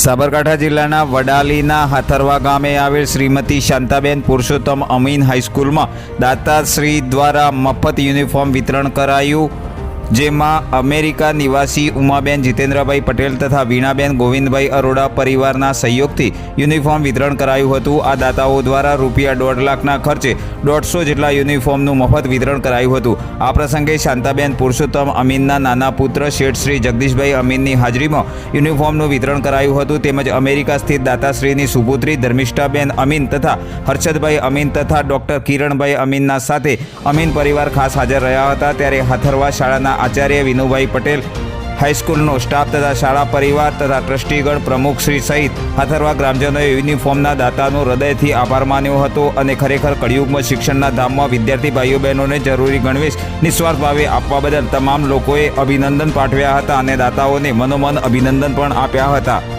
સાબરકાંઠા જિલ્લાના વડાલીના હાથરવા ગામે આવેલ શ્રીમતી શાંતાબેન પુરુષોત્તમ અમીન હાઈસ્કૂલમાં દાતાશ્રી દ્વારા મફત યુનિફોર્મ વિતરણ કરાયું. જેમાં અમેરિકા નિવાસી ઉમાબેન જીતેન્દ્રભાઈ પટેલ તથા વીણાબેન ગોવિંદભાઈ અરોડા પરિવારના સહયોગથી યુનિફોર્મ વિતરણ કરાયું હતું. આ દાતાઓ દ્વારા રૂપિયા દોઢ લાખના ખર્ચે દોઢસો જેટલા યુનિફોર્મનું મફત વિતરણ કરાયું હતું. આ પ્રસંગે શાંતાબેન પુરુષોત્તમ અમીનના નાના પુત્ર શેઠ શ્રી જગદીશભાઈ અમીનની હાજરીમાં યુનિફોર્મનું વિતરણ કરાયું હતું. તેમજ અમેરિકા સ્થિત દાતાશ્રીની સુપુત્રી ધર્મિષ્ઠાબેન અમીન તથા હર્ષદભાઈ અમીન તથા ડોક્ટર કિરણભાઈ અમીનના સાથે અમીન પરિવાર ખાસ હાજર રહ્યા હતા. ત્યારે હાથરવા શાળાના આચાર્ય વિનુભાઈ પટેલ, હાઈસ્કૂલનો સ્ટાફ તથા શાળા પરિવાર તથા ટ્રસ્ટીગણ પ્રમુખશ્રી સહિત હાથરવા ગ્રામજનોએ યુનિફોર્મના દાતાનો હૃદયથી આભાર માન્યો હતો અને ખરેખર કળિયુગમાં શિક્ષણના ધામમાં વિદ્યાર્થી ભાઈઓ બહેનોને જરૂરી ગણવેશ નિસ્વાર્થ ભાવે આપવા બદલ તમામ લોકોએ અભિનંદન પાઠવ્યા હતા અને દાતાઓને મનોમન અભિનંદન પણ આપ્યા હતા.